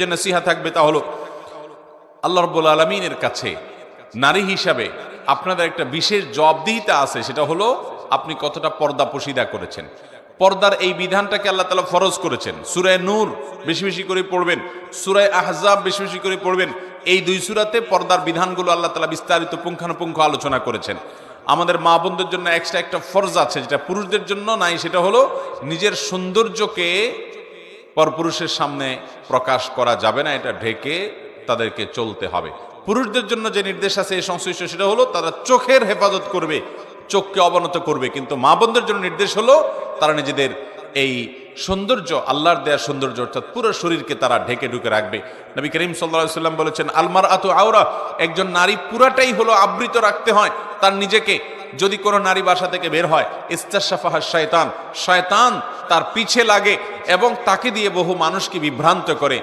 যে নসিহা থাকবে তা হলো আল্লাহ রব্বুল আলমিনের কাছে নারী হিসাবে আপনাদের একটা বিশেষ জবাবদিহিতা আছে, সেটা হলো আপনি কতটা পর্দা পশিদা করেছেন। পর্দার এই বিধানটাকে আল্লাহ তালা ফরজ করেছেন। সুরায় নূর বেশি বেশি করে পড়বেন, সুরায় আহজাব বেশি বেশি করে পড়বেন। এই দুই সুরাতে পর্দার বিধানগুলো আল্লাহ তালা বিস্তারিত পুঙ্খানুপুঙ্খ আলোচনা করেছেন। আমাদের মা বোনদের জন্য এক্সট্রা একটা ফরজ আছে, যেটা পুরুষদের জন্য নাই, সেটা হলো নিজের সৌন্দর্যকে পরপুরুষের সামনে প্রকাশ করা যাবে না, এটা ঢেকে তাদেরকে চলতে হবে। পুরুষদের জন্য যে নির্দেশ আছে, এই সংশ্লিষ্ট, সেটা হলো তারা চোখের হেফাজত করবে, চোখকে অবনত করবে। কিন্তু মা বোনদের জন্য নির্দেশ হলো, তারা নিজেদের এই সৌন্দর্য, আল্লাহর দেয়া সৌন্দর্য, অর্থাৎ পুরো শরীরকে তারা ঢেকে ঢুকে রাখবে। নবী করিম সাল্লা বলেছেন আলমার আতু আওরা, একজন নারী পুরাটাই হলো আবৃত রাখতে হয়, তার নিজেকে যদি কোনো নারী বাসা থেকে বের হয়, ইস্তাশাফাহা শয়তান। শয়তান তার পিছে লাগে এবং তাকে দিয়ে বহু মানুষকে বিভ্রান্ত করে।